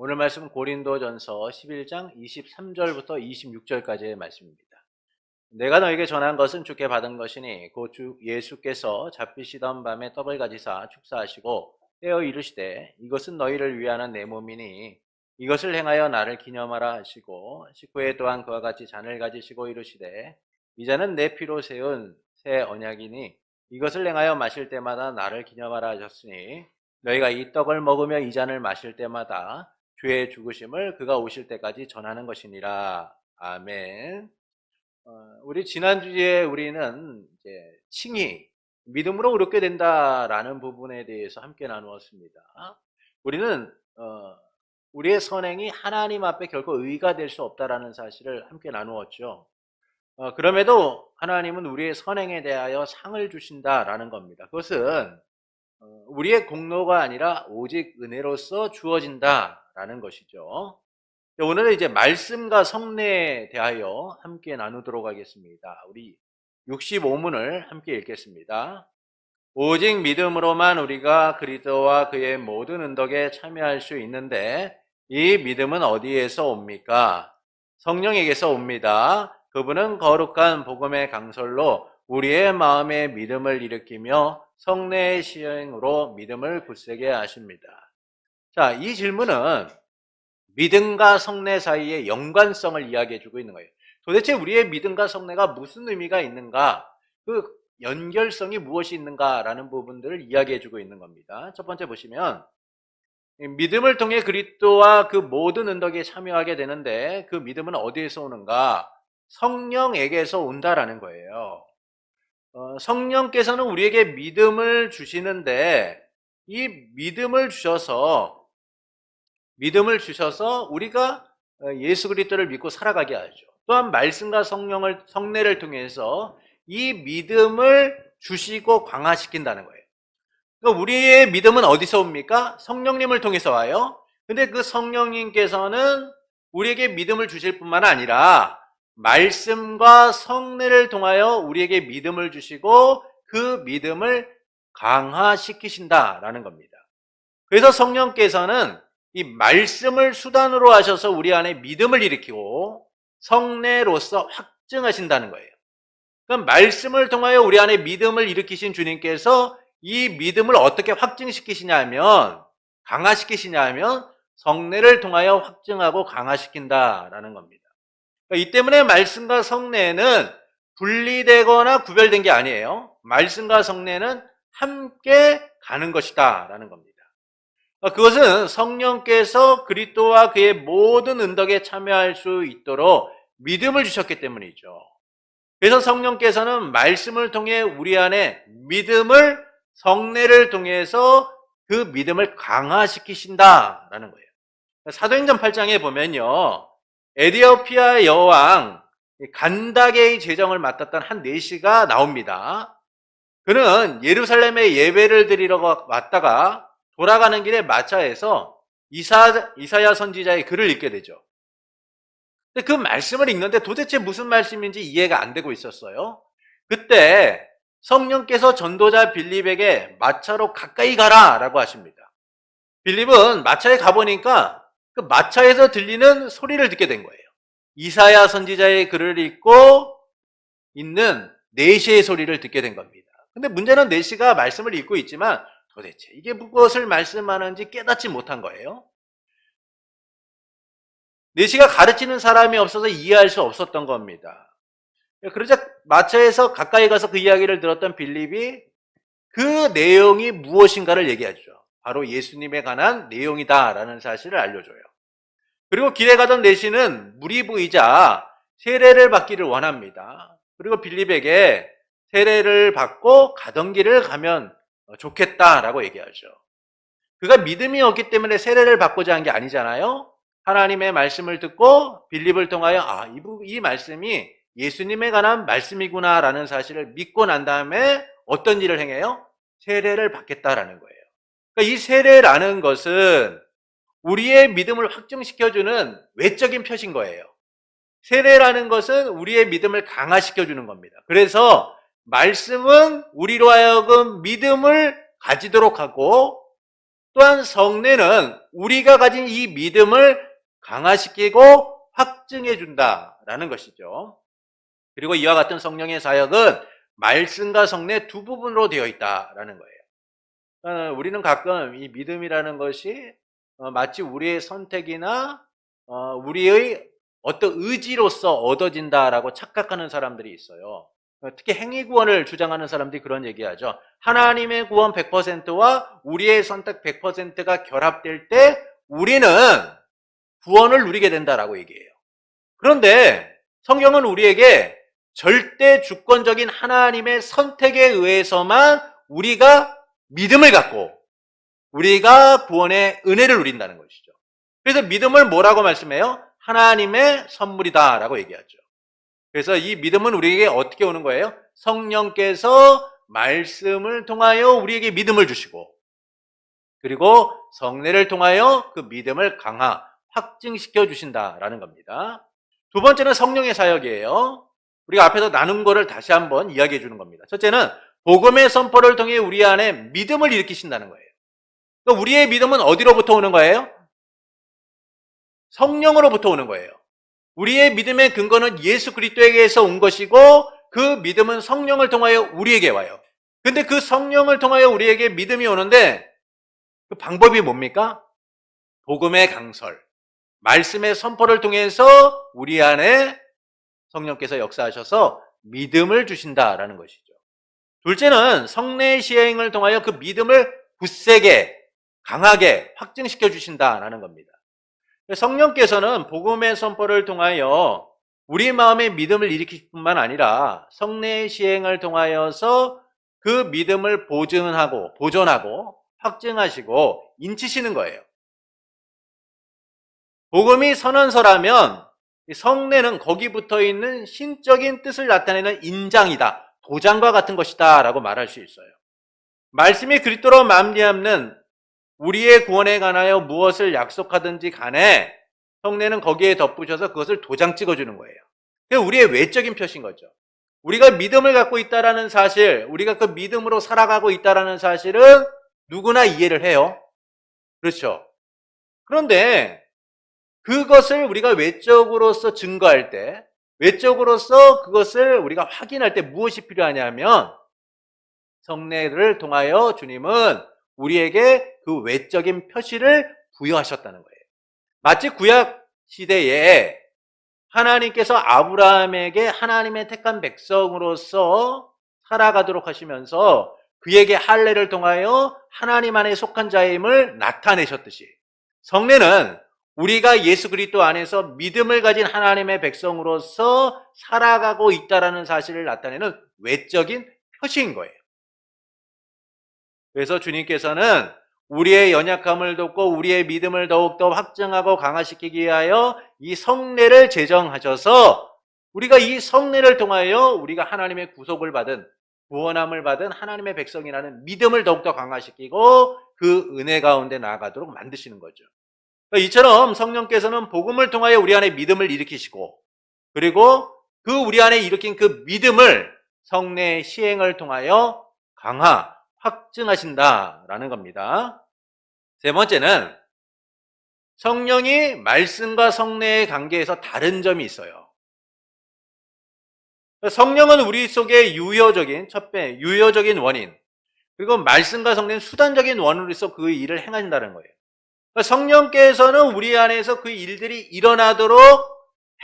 오늘 말씀은 고린도전서 11장 23절부터 26절까지의 말씀입니다. 내가 너에게 전한 것은 주께 받은 것이니 곧 주 예수께서 잡히시던 밤에 떡을 가지사 축사하시고 떼어 이르시되 이것은 너희를 위하는 내 몸이니 이것을 행하여 나를 기념하라 하시고 식후에 또한 그와 같이 잔을 가지시고 이르시되 이 잔은 내 피로 세운 새 언약이니 이것을 행하여 마실 때마다 나를 기념하라 하셨으니 너희가 이 떡을 먹으며 이 잔을 마실 때마다 주의 죽으심을 그가 오실 때까지 전하는 것이니라. 아멘. 어, 우리 지난주에 우리는 이제 칭의, 믿음으로 의롭게 된다라는 부분에 대해서 함께 나누었습니다. 우리는 어, 우리의 선행이 하나님 앞에 결코 의가 될 수 없다라는 사실을 함께 나누었죠. 어, 그럼에도 하나님은 우리의 선행에 대하여 상을 주신다라는 겁니다. 그것은 어, 우리의 공로가 아니라 오직 은혜로서 주어진다 라는 것이죠. 오늘은 이제 말씀과 성례에 대하여 함께 나누도록 하겠습니다. 우리 65문을 함께 읽겠습니다. 오직 믿음으로만 우리가 그리스도와 그의 모든 은덕에 참여할 수 있는데 이 믿음은 어디에서 옵니까? 성령에게서 옵니다. 그분은 거룩한 복음의 강설로 우리의 마음에 믿음을 일으키며 성례의 시행으로 믿음을 굳세게 하십니다. 자, 이 질문은 믿음과 성례 사이의 연관성을 이야기해 주고 있는 거예요. 도대체 우리의 믿음과 성례가 무슨 의미가 있는가? 그 연결성이 무엇이 있는가라는 부분들을 이야기해 주고 있는 겁니다. 첫 번째 보시면 믿음을 통해 그리스도와 그 모든 은덕에 참여하게 되는데 그 믿음은 어디에서 오는가? 성령에게서 온다라는 거예요. 어, 성령께서는 우리에게 믿음을 주시는데 이 믿음을 주셔서 믿음을 주셔서 우리가 어, 예수 그리스도를 믿고 살아가게 하죠. 또한 말씀과 성령을 성례를 통해서 이 믿음을 주시고 강화시킨다는 거예요. 그러니까 우리의 믿음은 어디서 옵니까? 성령님을 통해서 와요. 근데 그 성령님께서는 우리에게 믿음을 주실 뿐만 아니라 말씀과 성례를 통하여 우리에게 믿음을 주시고 그 믿음을 강화시키신다라는 겁니다. 그래서 성령께서는 이 말씀을 수단으로 하셔서 우리 안에 믿음을 일으키고 성례로서 확증하신다는 거예요. 그럼 말씀을 통하여 우리 안에 믿음을 일으키신 주님께서 이 믿음을 어떻게 확증시키시냐면 강화시키시냐면 성례를 통하여 확증하고 강화시킨다라는 겁니다. 그러니까 이 때문에 말씀과 성례는 분리되거나 구별된 게 아니에요. 말씀과 성례는 함께 가는 것이다라는 겁니다. 그러니까 그것은 성령께서 그리스도와 그의 모든 은덕에 참여할 수 있도록 믿음을 주셨기 때문이죠. 그래서 성령께서는 말씀을 통해 우리 안에 믿음을 성례를 통해서 그 믿음을 강화시키신다라는 거예요. 사도행전 8장에 보면요. 에디오피아 여왕 간다게의 재정을 맡았던 한 내시가 나옵니다. 그는 예루살렘에 예배를 드리러 왔다가 돌아가는 길에 마차에서 이사, 이사야 선지자의 글을 읽게 되죠. 근데 그 말씀을 읽는데 도대체 무슨 말씀인지 이해가 안 되고 있었어요. 그때 성령께서 전도자 빌립에게 마차로 가까이 가라 라고 하십니다. 빌립은 마차에 가보니까 그 마차에서 들리는 소리를 듣게 된 거예요. 이사야 선지자의 글을 읽고 있는 내시의 소리를 듣게 된 겁니다. 근데 문제는 내시가 말씀을 읽고 있지만 도대체 이게 무엇을 말씀하는지 깨닫지 못한 거예요. 내시가 가르치는 사람이 없어서 이해할 수 없었던 겁니다. 그러자 마차에서 가까이 가서 그 이야기를 들었던 빌립이 그 내용이 무엇인가를 얘기하죠. 바로 예수님에 관한 내용이다라는 사실을 알려줘요. 그리고 길에 가던 내시는 무리부이자 세례를 받기를 원합니다. 그리고 빌립에게 세례를 받고 가던 길을 가면 좋겠다라고 얘기하죠. 그가 믿음이 없기 때문에 세례를 받고자 한 게 아니잖아요. 하나님의 말씀을 듣고 빌립을 통하여 아, 이, 이 말씀이 예수님에 관한 말씀이구나라는 사실을 믿고 난 다음에 어떤 일을 행해요? 세례를 받겠다라는 거예요. 그러니까 이 세례라는 것은 우리의 믿음을 확증시켜주는 외적인 표시인 거예요. 세례라는 것은 우리의 믿음을 강화시켜주는 겁니다. 그래서 말씀은 우리로 하여금 믿음을 가지도록 하고 또한 성례는 우리가 가진 이 믿음을 강화시키고 확증해 준다라는 것이죠. 그리고 이와 같은 성령의 사역은 말씀과 성례 두 부분으로 되어 있다라는 거예요. 어, 우리는 가끔 이 믿음이라는 것이 어, 마치 우리의 선택이나 어, 우리의 어떤 의지로서 얻어진다라고 착각하는 사람들이 있어요. 어, 특히 행위 구원을 주장하는 사람들이 그런 얘기하죠. 하나님의 구원 100%와 우리의 선택 100%가 결합될 때 우리는 구원을 누리게 된다라고 얘기해요. 그런데 성경은 우리에게 절대 주권적인 하나님의 선택에 의해서만 우리가 믿음을 갖고 우리가 구원의 은혜를 누린다는 것이죠. 그래서 믿음을 뭐라고 말씀해요? 하나님의 선물이다라고 얘기하죠. 그래서 이 믿음은 우리에게 어떻게 오는 거예요? 성령께서 말씀을 통하여 우리에게 믿음을 주시고 그리고 성례를 통하여 그 믿음을 강화, 확증시켜 주신다라는 겁니다. 두 번째는 성령의 사역이에요. 우리가 앞에서 나눈 거를 다시 한번 이야기해 주는 겁니다. 첫째는 복음의 선포를 통해 우리 안에 믿음을 일으키신다는 거예요. 그러니까 우리의 믿음은 어디로부터 오는 거예요? 성령으로부터 오는 거예요. 우리의 믿음의 근거는 예수 그리스도에게서 온 것이고 그 믿음은 성령을 통하여 우리에게 와요. 근데 그 성령을 통하여 우리에게 믿음이 오는데 그 방법이 뭡니까? 복음의 강설, 말씀의 선포를 통해서 우리 안에 성령께서 역사하셔서 믿음을 주신다라는 것이죠. 둘째는 성례 시행을 통하여 그 믿음을 굳세게, 강하게 확증시켜 주신다라는 겁니다. 성령께서는 복음의 선포를 통하여 우리 마음의 믿음을 일으킬 뿐만 아니라 성례 시행을 통하여서 그 믿음을 보증하고 보존하고 확증하시고 인치시는 거예요. 복음이 선언서라면 성례는 거기 붙어 있는 신적인 뜻을 나타내는 인장이다. 도장과 같은 것이다. 라고 말할 수 있어요. 말씀이 그리스도로 마음리함는 우리의 구원에 관하여 무엇을 약속하든지 간에 성례는 거기에 덧붙여서 그것을 도장 찍어주는 거예요. 우리의 외적인 표시인 거죠. 우리가 믿음을 갖고 있다라는 사실, 우리가 그 믿음으로 살아가고 있다라는 사실은 누구나 이해를 해요. 그렇죠. 그런데 그것을 우리가 외적으로서 증거할 때, 외적으로서 그것을 우리가 확인할 때 무엇이 필요하냐면 성례를 통하여 주님은 우리에게 그 외적인 표시를 부여하셨다는 거예요. 마치 구약 시대에 하나님께서 아브라함에게 하나님의 택한 백성으로서 살아가도록 하시면서 그에게 할례를 통하여 하나님 안에 속한 자임을 나타내셨듯이 성례는 우리가 예수 그리스도 안에서 믿음을 가진 하나님의 백성으로서 살아가고 있다라는 사실을 나타내는 외적인 표시인 거예요. 그래서 주님께서는 우리의 연약함을 돕고 우리의 믿음을 더욱더 확증하고 강화시키기 위하여 이 성례를 제정하셔서 우리가 이 성례를 통하여 우리가 하나님의 구속을 받은 구원함을 받은 하나님의 백성이라는 믿음을 더욱더 강화시키고 그 은혜 가운데 나아가도록 만드시는 거죠. 그러니까 이처럼 성령께서는 복음을 통하여 우리 안에 믿음을 일으키시고 그리고 그 우리 안에 일으킨 그 믿음을 성례 시행을 통하여 강화, 확증하신다라는 겁니다. 세 번째는 성령이 말씀과 성례의 관계에서 다른 점이 있어요. 성령은 우리 속에 유효적인 첫배 유효적인 원인 그리고 말씀과 성례는 수단적인 원으로서 그 일을 행한다는 거예요. 그러니까 성령께서는 우리 안에서 그 일들이 일어나도록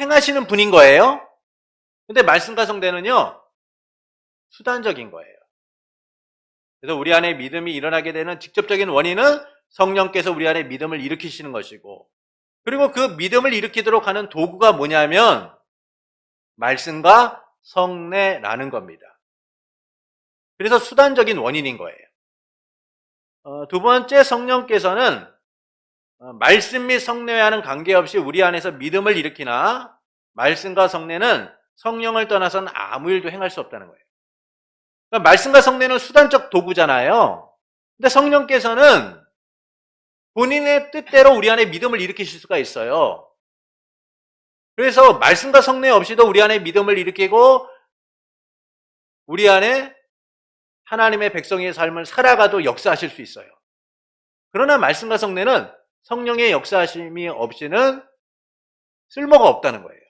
행하시는 분인 거예요. 근데 말씀과 성례는요 수단적인 거예요. 그래서 우리 안에 믿음이 일어나게 되는 직접적인 원인은 성령께서 우리 안에 믿음을 일으키시는 것이고, 그리고 그 믿음을 일으키도록 하는 도구가 뭐냐면, 말씀과 성례라는 겁니다. 그래서 수단적인 원인인 거예요. 어, 두 번째 성령께서는 어, 말씀 및 성례와는 관계없이 우리 안에서 믿음을 일으키나 말씀과 성례는 성령을 떠나서는 아무 일도 행할 수 없다는 거예요. 그러니까 말씀과 성례는 수단적 도구잖아요. 근데 성령께서는 본인의 뜻대로 우리 안에 믿음을 일으키실 수가 있어요. 그래서 말씀과 성례 없이도 우리 안에 믿음을 일으키고 우리 안에 하나님의 백성의 삶을 살아가도 역사하실 수 있어요. 그러나 말씀과 성례는 성령의 역사하심이 없이는 쓸모가 없다는 거예요.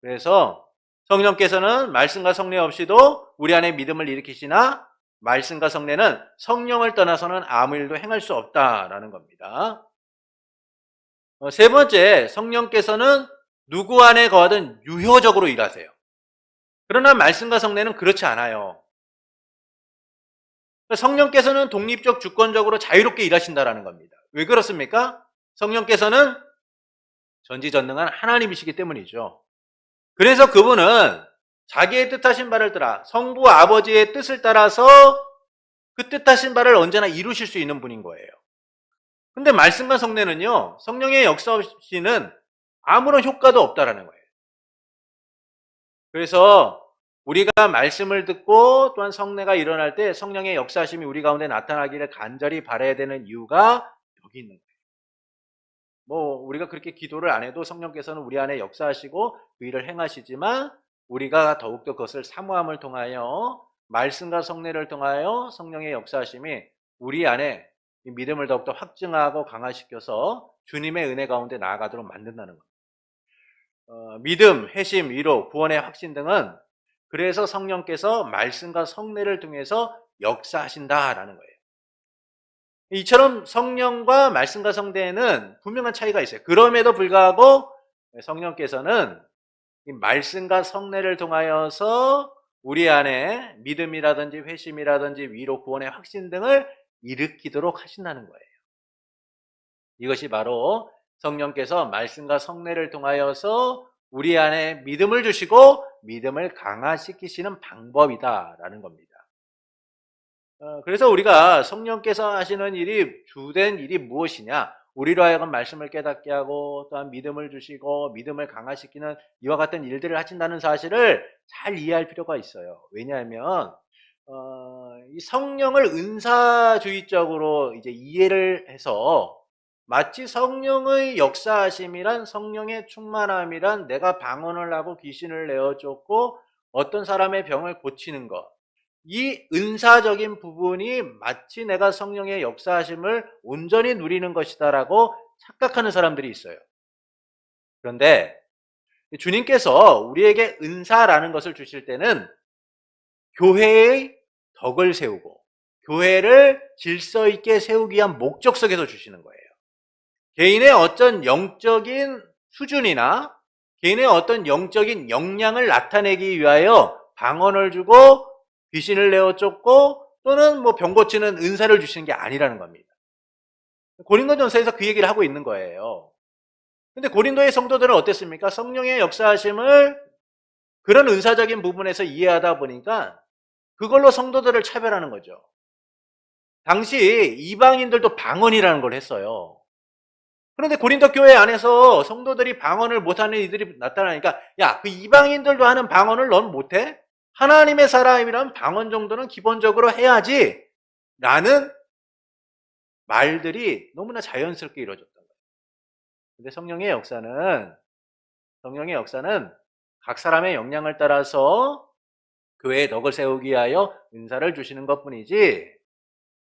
그래서 성령께서는 말씀과 성례 없이도 우리 안에 믿음을 일으키시나 말씀과 성례는 성령을 떠나서는 아무 일도 행할 수 없다라는 겁니다. 어, 세 번째, 성령께서는 누구 안에 거하든 유효적으로 일하세요. 그러나 말씀과 성례는 그렇지 않아요. 성령께서는 독립적 주권적으로 자유롭게 일하신다라는 겁니다. 왜 그렇습니까? 성령께서는 전지전능한 하나님이시기 때문이죠. 그래서 그분은 자기의 뜻하신 바를 따라 성부 아버지의 뜻을 따라서 그 뜻하신 바를 언제나 이루실 수 있는 분인 거예요. 근데 말씀과 성례는요, 성령의 역사 없이는 아무런 효과도 없다라는 거예요. 그래서 우리가 말씀을 듣고 또한 성례가 일어날 때 성령의 역사심이 우리 가운데 나타나기를 간절히 바라야 되는 이유가 여기 있는 거예요. 뭐 우리가 그렇게 기도를 안 해도 성령께서는 우리 안에 역사하시고 그 일을 행하시지만 우리가 더욱더 그것을 사모함을 통하여 말씀과 성례를 통하여 성령의 역사하심이 우리 안에 이 믿음을 더욱더 확증하고 강화시켜서 주님의 은혜 가운데 나아가도록 만든다는 겁니다. 어, 믿음, 회심, 위로, 구원의 확신 등은 그래서 성령께서 말씀과 성례를 통해서 역사하신다라는 거예요. 이처럼 성령과 말씀과 성대에는 분명한 차이가 있어요. 그럼에도 불구하고 성령께서는 이 말씀과 성례를 통하여서 우리 안에 믿음이라든지 회심이라든지 위로 구원의 확신 등을 일으키도록 하신다는 거예요. 이것이 바로 성령께서 말씀과 성례를 통하여서 우리 안에 믿음을 주시고 믿음을 강화시키시는 방법이다라는 겁니다. 어, 그래서 우리가 성령께서 하시는 일이 주된 일이 무엇이냐? 우리로 하여금 말씀을 깨닫게 하고 또한 믿음을 주시고 믿음을 강화시키는 이와 같은 일들을 하신다는 사실을 잘 이해할 필요가 있어요. 왜냐하면 어, 이 성령을 은사주의적으로 이제 이해를 해서 마치 성령의 역사하심이란 성령의 충만함이란 내가 방언을 하고 귀신을 내어 쫓고 어떤 사람의 병을 고치는 것. 이 은사적인 부분이 마치 내가 성령의 역사하심을 온전히 누리는 것이다라고 착각하는 사람들이 있어요. 그런데 주님께서 우리에게 은사라는 것을 주실 때는 교회의 덕을 세우고 교회를 질서 있게 세우기 위한 목적 속에서 주시는 거예요. 개인의 어떤 영적인 수준이나 개인의 어떤 영적인 역량을 나타내기 위하여 방언을 주고 귀신을 내어 쫓고 또는 뭐 병 고치는 은사를 주시는 게 아니라는 겁니다. 고린도전서에서 그 얘기를 하고 있는 거예요. 근데 고린도의 성도들은 어땠습니까? 성령의 역사하심을 그런 은사적인 부분에서 이해하다 보니까 그걸로 성도들을 차별하는 거죠. 당시 이방인들도 방언이라는 걸 했어요. 그런데 고린도 교회 안에서 성도들이 방언을 못하는 이들이 나타나니까 야, 그 이방인들도 하는 방언을 넌 못해? 하나님의 사람이란 방언 정도는 기본적으로 해야지 라는 말들이 너무나 자연스럽게 이루어졌던 거예요. 근데 성령의 역사는 성령의 역사는 각 사람의 역량을 따라서 교회에 덕을 세우기 위하여 은사를 주시는 것뿐이지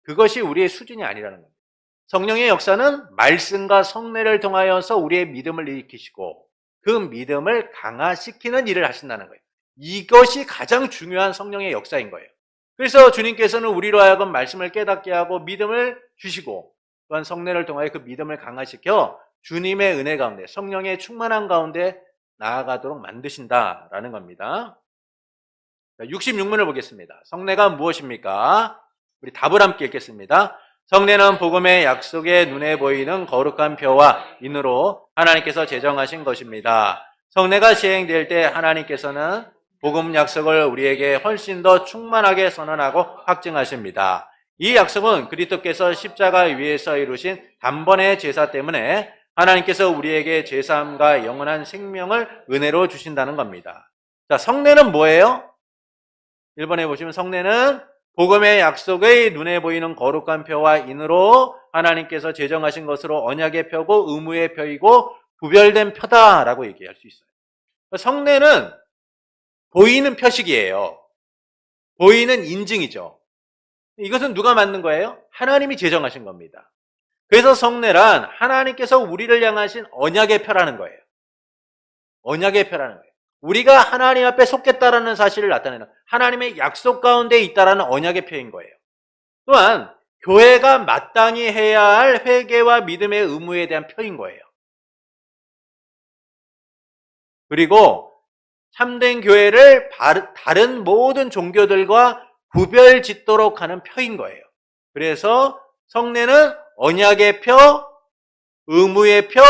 그것이 우리의 수준이 아니라는 겁니다. 성령의 역사는 말씀과 성례를 통하여서 우리의 믿음을 일으키시고 그 믿음을 강화시키는 일을 하신다는 거예요. 이것이 가장 중요한 성령의 역사인 거예요. 그래서 주님께서는 우리로 하여금 말씀을 깨닫게 하고 믿음을 주시고 또한 성례를 통하여 그 믿음을 강화시켜 주님의 은혜 가운데 성령의 충만한 가운데 나아가도록 만드신다라는 겁니다. 66문을 보겠습니다. 성례가 무엇입니까? 우리 답을 함께 읽겠습니다. 성례는 복음의 약속에 눈에 보이는 거룩한 표와 인으로 하나님께서 제정하신 것입니다. 성례가 시행될 때 하나님께서는 복음 약속을 우리에게 훨씬 더 충만하게 선언하고 확증하십니다. 이 약속은 그리스도께서 십자가 위에서 이루신 단번의 제사 때문에 하나님께서 우리에게 제사함과 영원한 생명을 은혜로 주신다는 겁니다. 자, 성례는 뭐예요? 1번에 보시면 성례는 복음의 약속의 눈에 보이는 거룩한 표와 인으로 하나님께서 제정하신 것으로 언약의 표고 의무의 표이고 구별된 표다라고 얘기할 수 있어요. 성례는 보이는 표식이에요. 보이는 인증이죠. 이것은 누가 만든 거예요? 하나님이 제정하신 겁니다. 그래서 성례란 하나님께서 우리를 향하신 언약의 표라는 거예요. 언약의 표라는 거예요. 우리가 하나님 앞에 속겠다라는 사실을 나타내는 하나님의 약속 가운데 있다라는 언약의 표인 거예요. 또한 교회가 마땅히 해야 할 회개와 믿음의 의무에 대한 표인 거예요. 그리고 참된 교회를 다른 모든 종교들과 구별 짓도록 하는 표인 거예요. 그래서 성례는 언약의 표, 의무의 표,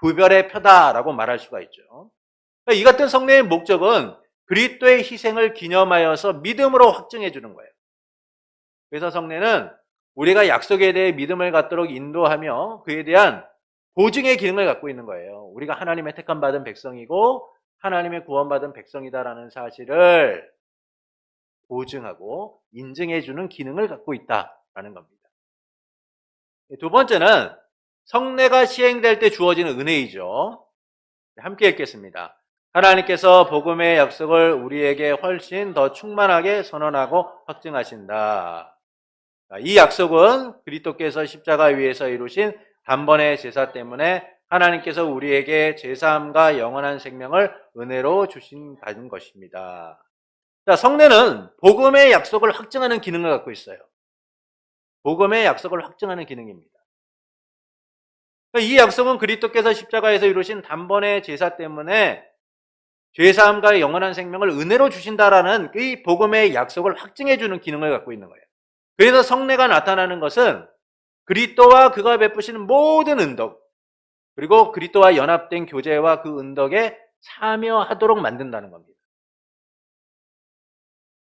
구별의 표다라고 말할 수가 있죠. 그러니까 이 같은 성례의 목적은 그리스도의 희생을 기념하여서 믿음으로 확증해 주는 거예요. 그래서 성례는 우리가 약속에 대해 믿음을 갖도록 인도하며 그에 대한 보증의 기능을 갖고 있는 거예요. 우리가 하나님의 택함 받은 백성이고 하나님의 구원받은 백성이다라는 사실을 보증하고 인증해 주는 기능을 갖고 있다라는 겁니다. 두 번째는 성례가 시행될 때 주어지는 은혜이죠. 함께 읽겠습니다. 하나님께서 복음의 약속을 우리에게 훨씬 더 충만하게 선언하고 확증하신다. 이 약속은 그리스도께서 십자가 위에서 이루신 단번의 제사 때문에 하나님께서 우리에게 제사함과 영원한 생명을 은혜로 주신 받은 것입니다. 자, 성례는 복음의 약속을 확증하는 기능을 갖고 있어요. 복음의 약속을 확증하는 기능입니다. 이 약속은 그리스도께서 십자가에서 이루신 단번의 제사 때문에 죄사함과 영원한 생명을 은혜로 주신다라는 이 복음의 약속을 확증해 주는 기능을 갖고 있는 거예요. 그래서 성례가 나타나는 것은 그리스도와 그가 베푸시는 모든 은덕 그리고 그리스도와 연합된 교제와 그 은덕에 참여하도록 만든다는 겁니다.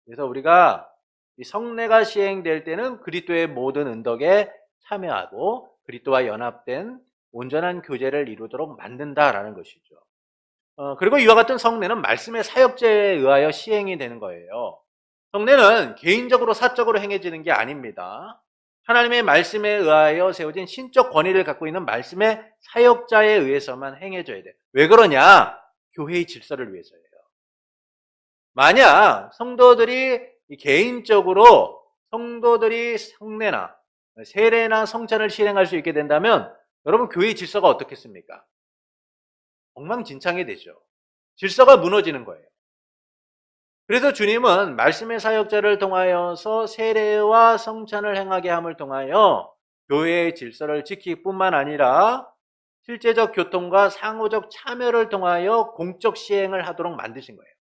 그래서 우리가 이 성례가 시행될 때는 그리스도의 모든 은덕에 참여하고 그리스도와 연합된 온전한 교제를 이루도록 만든다라는 것이죠. 어, 그리고 이와 같은 성례는 말씀의 사역제에 의하여 시행이 되는 거예요. 성례는 개인적으로 사적으로 행해지는 게 아닙니다. 하나님의 말씀에 의하여 세워진 신적 권위를 갖고 있는 말씀의 사역자에 의해서만 행해져야 돼. 왜 그러냐? 교회의 질서를 위해서예요. 만약 성도들이 개인적으로 성도들이 성례나 세례나 성찬을 실행할 수 있게 된다면 여러분 교회의 질서가 어떻겠습니까? 엉망진창이 되죠. 질서가 무너지는 거예요. 그래서 주님은 말씀의 사역자를 통하여서 세례와 성찬을 행하게 함을 통하여 교회의 질서를 지킬 뿐만 아니라 실제적 교통과 상호적 참여를 통하여 공적 시행을 하도록 만드신 거예요.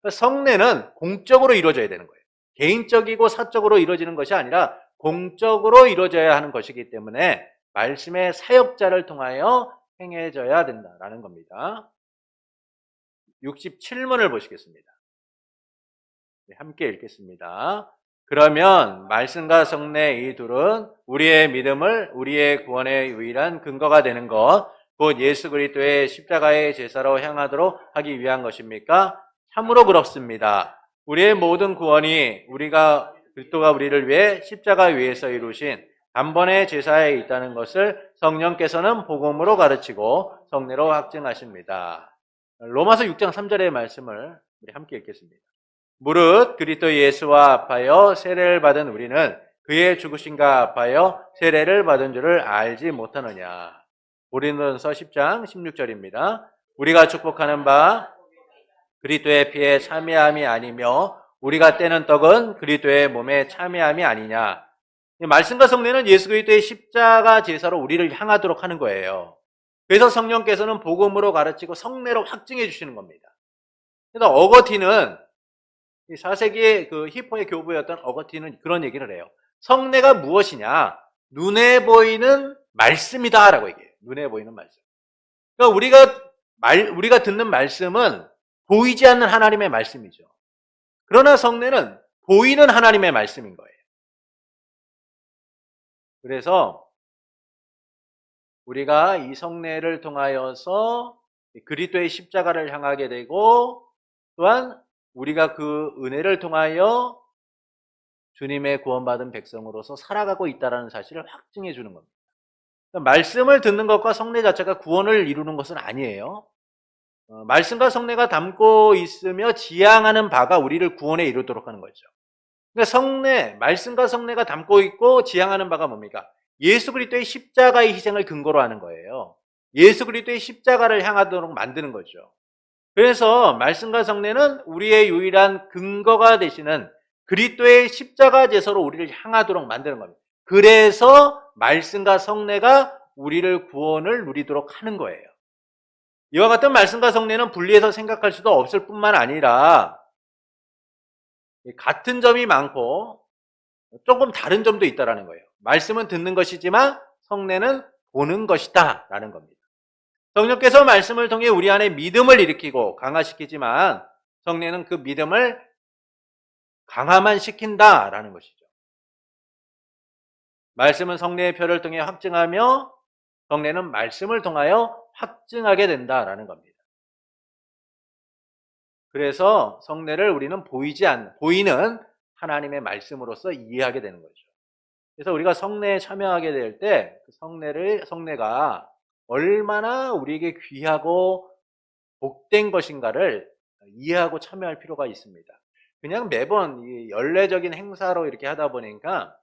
그러니까 성례는 공적으로 이루어져야 되는 거예요. 개인적이고 사적으로 이루어지는 것이 아니라 공적으로 이루어져야 하는 것이기 때문에 말씀의 사역자를 통하여 행해져야 된다라는 겁니다. 67문을 보시겠습니다. 네, 함께 읽겠습니다. 그러면 말씀과 성례 이 둘은 우리의 믿음을 우리의 구원의 유일한 근거가 되는 것, 곧 예수 그리스도의 십자가의 제사로 향하도록 하기 위한 것입니까? 참으로 그렇습니다. 우리의 모든 구원이 우리가 그리스도가 우리를 위해 십자가 위에서 이루신 단번의 제사에 있다는 것을 성령께서는 복음으로 가르치고 성례로 확증하십니다. 로마서 6장 3절의 말씀을 우리 함께 읽겠습니다. 무릇 그리스도 예수와 합하여 세례를 받은 우리는 그의 죽으신가 합하여 세례를 받은 줄을 알지 못하느냐. 고린도전서 10장 16절입니다. 우리가 축복하는 바 그리스도의 피에 참여함이 아니며 우리가 떼는 떡은 그리스도의 몸에 참여함이 아니냐. 말씀과 성례는 예수 그리스도의 십자가 제사로 우리를 향하도록 하는 거예요. 그래서 성령께서는 복음으로 가르치고 성례로 확증해 주시는 겁니다. 그래서 어거티는 4세기의 그 히포의 교부였던 어거티는 그런 얘기를 해요. 성례가 무엇이냐? 눈에 보이는 말씀이다라고 얘기해요. 눈에 보이는 말씀. 그러니까 우리가 말 우리가 듣는 말씀은 보이지 않는 하나님의 말씀이죠. 그러나 성례는 보이는 하나님의 말씀인 거예요. 그래서 우리가 이 성례를 통하여서 그리스도의 십자가를 향하게 되고 또한 우리가 그 은혜를 통하여 주님의 구원받은 백성으로서 살아가고 있다는 사실을 확증해 주는 겁니다. 그러니까 말씀을 듣는 것과 성례 자체가 구원을 이루는 것은 아니에요. 어, 말씀과 성례가 담고 있으며 지향하는 바가 우리를 구원에 이루도록 하는 거죠. 그러니까 성례, 말씀과 성례가 담고 있고 지향하는 바가 뭡니까? 예수 그리스도의 십자가의 희생을 근거로 하는 거예요. 예수 그리스도의 십자가를 향하도록 만드는 거죠. 그래서 말씀과 성례는 우리의 유일한 근거가 되시는 그리스도의 십자가 제서로 우리를 향하도록 만드는 겁니다. 그래서 말씀과 성례가 우리를 구원을 누리도록 하는 거예요. 이와 같은 말씀과 성례는 분리해서 생각할 수도 없을 뿐만 아니라 같은 점이 많고 조금 다른 점도 있다라는 거예요. 말씀은 듣는 것이지만 성례는 보는 것이다라는 겁니다. 성령께서 말씀을 통해 우리 안에 믿음을 일으키고 강화시키지만 성례는 그 믿음을 강화만 시킨다라는 것이죠. 말씀은 성례의 표를 통해 확증하며 성례는 말씀을 통하여 확증하게 된다라는 겁니다. 그래서 성례를 우리는 보이지 않는 보이는 하나님의 말씀으로서 이해하게 되는 거죠. 그래서 우리가 성례에 참여하게 될때 그 성례를 성례가 얼마나 우리에게 귀하고 복된 것인가를 이해하고 참여할 필요가 있습니다. 그냥 매번 연례적인 행사로 이렇게 하다 보니까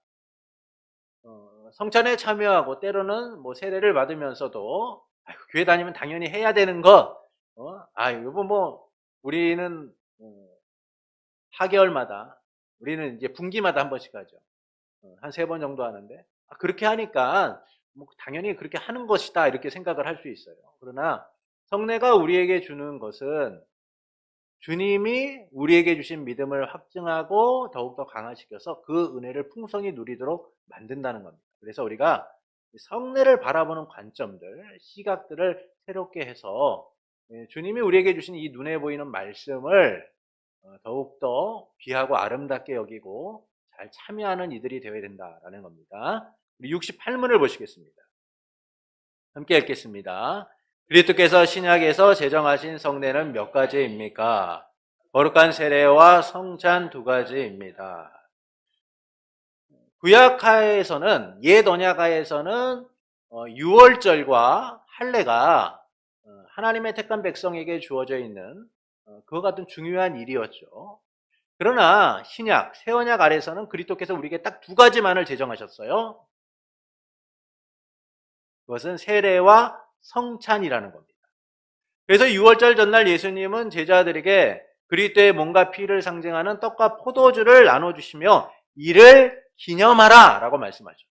어, 성찬에 참여하고 때로는 뭐 세례를 받으면서도 교회 다니면 당연히 해야 되는 거. 어? 아, 이거 뭐 우리는 어, 4개월마다 우리는 이제 분기마다 한 번씩 하죠. 어, 한세 번 정도 하는데 아, 그렇게 하니까 뭐 당연히 그렇게 하는 것이다 이렇게 생각을 할 수 있어요. 그러나 성례가 우리에게 주는 것은 주님이 우리에게 주신 믿음을 확증하고 더욱더 강화시켜서 그 은혜를 풍성히 누리도록 만든다는 겁니다. 그래서 우리가 성례를 바라보는 관점들, 시각들을 새롭게 해서 예, 주님이 우리에게 주신 이 눈에 보이는 말씀을 어, 더욱더 귀하고 아름답게 여기고 잘 참여하는 이들이 되어야 된다라는 겁니다. 우리 68문을 보시겠습니다. 함께 읽겠습니다. 그리스도께서 신약에서 제정하신 성례는 몇 가지입니까? 거룩한 세례와 성찬 두 가지입니다. 구약하에서는 옛 언약하에서는 6월절과 어, 할례가 어, 하나님의 택한 백성에게 주어져 있는 어, 그와 같은 중요한 일이었죠. 그러나 신약, 새 언약 아래서는 그리스도께서 우리에게 딱 두 가지만을 제정하셨어요. 그것은 세례와 성찬이라는 겁니다. 그래서 6월절 전날 예수님은 제자들에게 그리스도의 몸과 피를 상징하는 떡과 포도주를 나눠주시며 이를 기념하라 라고 말씀하셨죠.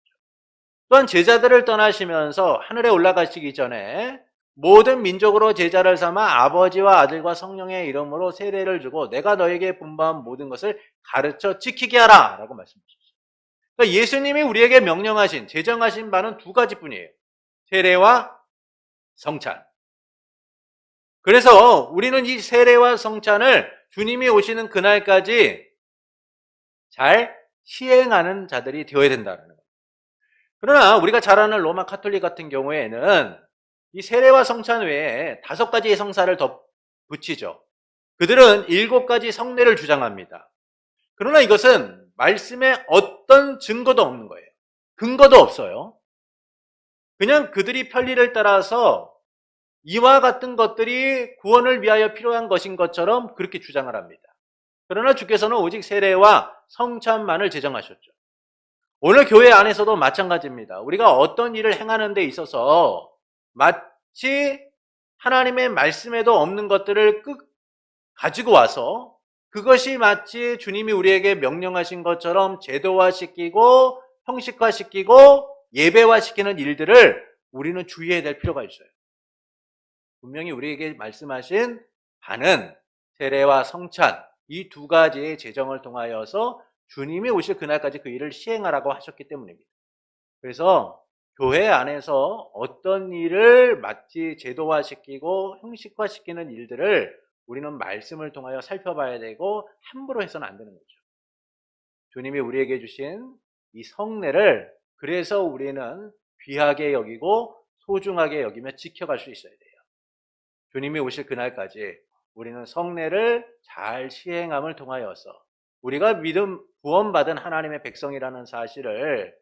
또한 제자들을 떠나시면서 하늘에 올라가시기 전에 모든 민족으로 제자를 삼아 아버지와 아들과 성령의 이름으로 세례를 주고 내가 너에게 분부한 모든 것을 가르쳐 지키게 하라 라고 말씀하셨어요. 그러니까 예수님이 우리에게 명령하신 제정하신 바는 두 가지뿐이에요. 세례와 성찬. 그래서 우리는 이 세례와 성찬을 주님이 오시는 그날까지 잘 시행하는 자들이 되어야 된다는 거예요. 그러나 우리가 잘 아는 로마 카톨릭 같은 경우에는 이 세례와 성찬 외에 다섯 가지의 성사를 더 붙이죠. 그들은 일곱 가지 성례를 주장합니다. 그러나 이것은 말씀에 어떤 증거도 없는 거예요. 근거도 없어요. 그냥 그들이 편리를 따라서 이와 같은 것들이 구원을 위하여 필요한 것인 것처럼 그렇게 주장을 합니다. 그러나 주께서는 오직 세례와 성찬만을 제정하셨죠. 오늘 교회 안에서도 마찬가지입니다. 우리가 어떤 일을 행하는 데 있어서 마치 하나님의 말씀에도 없는 것들을 끝 가지고 와서 그것이 마치 주님이 우리에게 명령하신 것처럼 제도화시키고 형식화시키고 예배화시키는 일들을 우리는 주의해야 될 필요가 있어요. 분명히 우리에게 말씀하신 반은 세례와 성찬 이 두 가지의 재정을 통하여서 주님이 오실 그날까지 그 일을 시행하라고 하셨기 때문입니다. 그래서 교회 안에서 어떤 일을 마치 제도화시키고 형식화시키는 일들을 우리는 말씀을 통하여 살펴봐야 되고 함부로 해서는 안 되는 거죠. 주님이 우리에게 주신 이 성례를 그래서 우리는 귀하게 여기고 소중하게 여기며 지켜갈 수 있어야 돼요. 주님이 오실 그날까지 우리는 성례를 잘 시행함을 통하여서 우리가 믿음 구원받은 하나님의 백성이라는 사실을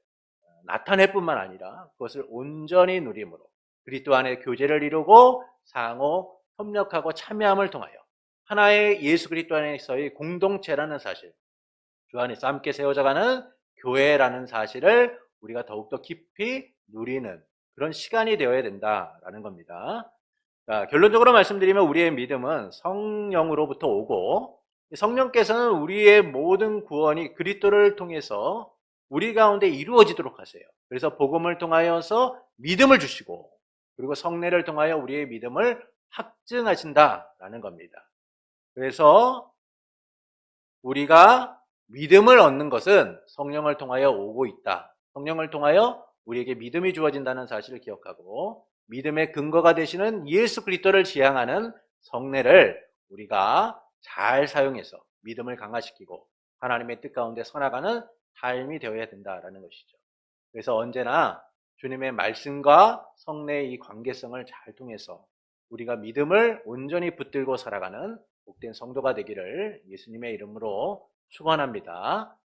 나타낼 뿐만 아니라 그것을 온전히 누림으로 그리스도 안에 교제를 이루고 상호 협력하고 참여함을 통하여 하나의 예수 그리스도 안에서의 공동체라는 사실, 주 안에서 함께 세워져가는 교회라는 사실을 우리가 더욱더 깊이 누리는 그런 시간이 되어야 된다라는 겁니다. 자, 결론적으로 말씀드리면 우리의 믿음은 성령으로부터 오고 성령께서는 우리의 모든 구원이 그리스도를 통해서 우리 가운데 이루어지도록 하세요. 그래서 복음을 통하여서 믿음을 주시고 그리고 성례를 통하여 우리의 믿음을 확증하신다라는 겁니다. 그래서 우리가 믿음을 얻는 것은 성령을 통하여 오고 있다. 성령을 통하여 우리에게 믿음이 주어진다는 사실을 기억하고 믿음의 근거가 되시는 예수 그리스도를 지향하는 성례를 우리가 잘 사용해서 믿음을 강화시키고 하나님의 뜻 가운데 서나가는 삶이 되어야 된다라는 것이죠. 그래서 언제나 주님의 말씀과 성례의 이 관계성을 잘 통해서 우리가 믿음을 온전히 붙들고 살아가는 복된 성도가 되기를 예수님의 이름으로 축원합니다.